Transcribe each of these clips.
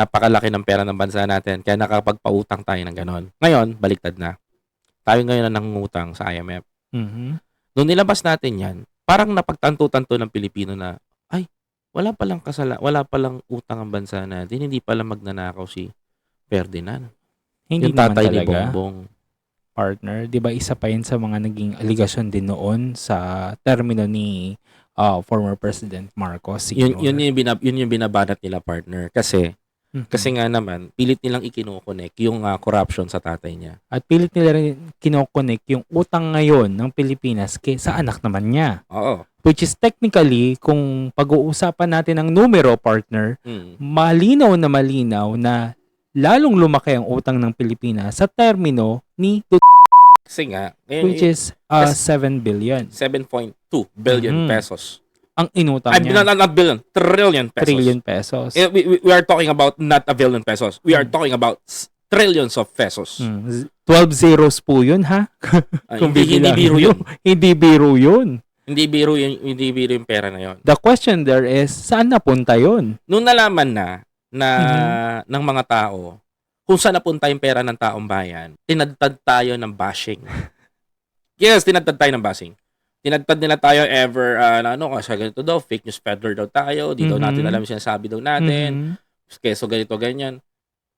Napakalaki ng pera ng bansa natin. Kaya nakapagpautang tayo ng ganon. Ngayon, baliktad na. Tayo ngayon na nangungutang sa IMF. Mhm. Nung nilabas natin yan, parang napagtanto-tanto ng Pilipino na, ay, wala palang kasala, wala palang utang ang bansa natin. Hindi pala magnanakaw si Ferdinand. Hindi yung naman tatay ni talaga, Bongbong. partner. Di ba isa pa yun sa mga naging aligasyon din noon sa termino ni ah, former President Marcos Yun, yun, yung binab, yun yung binabanat nila partner. Kasi, Mhm. kasi nga naman, pilit nilang ikinukonek yung ah, corruption sa tatay niya. At pilit nila rin kinokonek yung utang ngayon ng Pilipinas kay, sa anak naman niya. Oo. Which is technically, kung pag-uusapan natin ng numero, partner, Mm. malinaw na malinaw na lalong lumaki ang utang ng Pilipinas sa termino ni Kasi nga, ngayon, which is uh, Kas- 7 billion. 7.2 billion Mhm. pesos. Ang inutang Ay, niya, not, not billion, trillion pesos. trillion pesos. Eh, we, we, we are talking about not a billion pesos. We are Mm. talking about trillions of pesos. Z- 12 zeros po yun, ha? Kung hindi, hindi biro yun. Hindi biro yun. Hindi biro yun, hindi biro yung pera na yun. The question there is, saan napunta yun? Nung nalaman na na Mhm. ng mga tao kung saan napunta yung pera ng taong bayan, tinadtad tayo ng bashing. yes, tinadtad tayo ng bashing. Tinadtad nila tayo ever, ah, na ano, kasi ganito daw, fake news peddler daw tayo, di daw Mhm. natin alam yung sinasabi daw natin, Mhm. keso ganito, ganyan.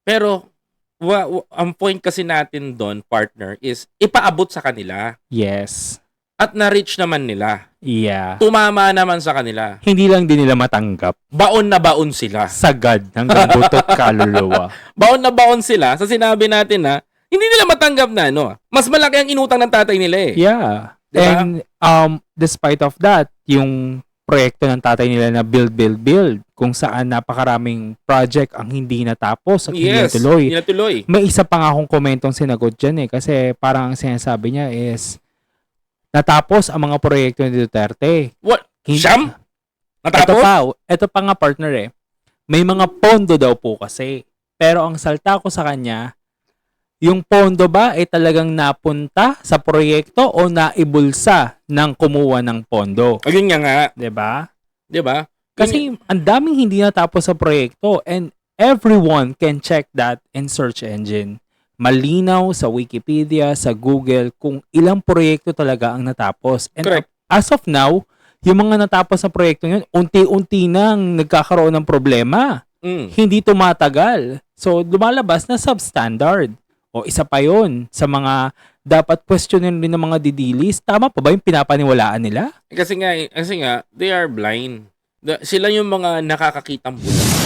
Pero, wa, wa- ang point kasi natin doon, partner, is ipaabot sa kanila. Yes. At na-reach naman nila. Yeah. Tumama naman sa kanila. Hindi lang din nila matanggap. Baon na baon sila. Sagad hanggang butot kaluluwa. baon na baon sila sa sinabi natin na hindi nila matanggap na ano. Mas malaki ang inutang ng tatay nila eh. Yeah. Diba? And um, despite of that, yung proyekto ng tatay nila na build, build, build, kung saan napakaraming project ang hindi natapos at hindi Yes, natuloy. hindi natuloy. May isa pa nga akong komentong sinagot dyan eh. Kasi parang ang sinasabi niya is, natapos ang mga proyekto ni Duterte. What? Hindi- Siyam? Ito Natapos? pa, ito pa nga partner eh. May mga pondo daw po kasi. Pero ang salta ko sa kanya, yung pondo ba ay talagang napunta sa proyekto o naibulsa ng kumuha ng pondo? Ayun nga nga. 'Di ba? 'Di ba? Kasi ang daming hindi natapos sa proyekto and everyone can check that in search engine. Malinaw sa Wikipedia, sa Google kung ilang proyekto talaga ang natapos. And Correct. as of now, yung mga natapos na proyekto yun, unti-unti nang nagkakaroon ng problema. Mm. Hindi tumatagal. So, lumalabas na substandard. O isa pa yon sa mga dapat questionin rin ng mga didilis. Tama pa ba yung pinapaniwalaan nila? Kasi nga, kasi nga, they are blind. The- sila yung mga nakakakitang bulan.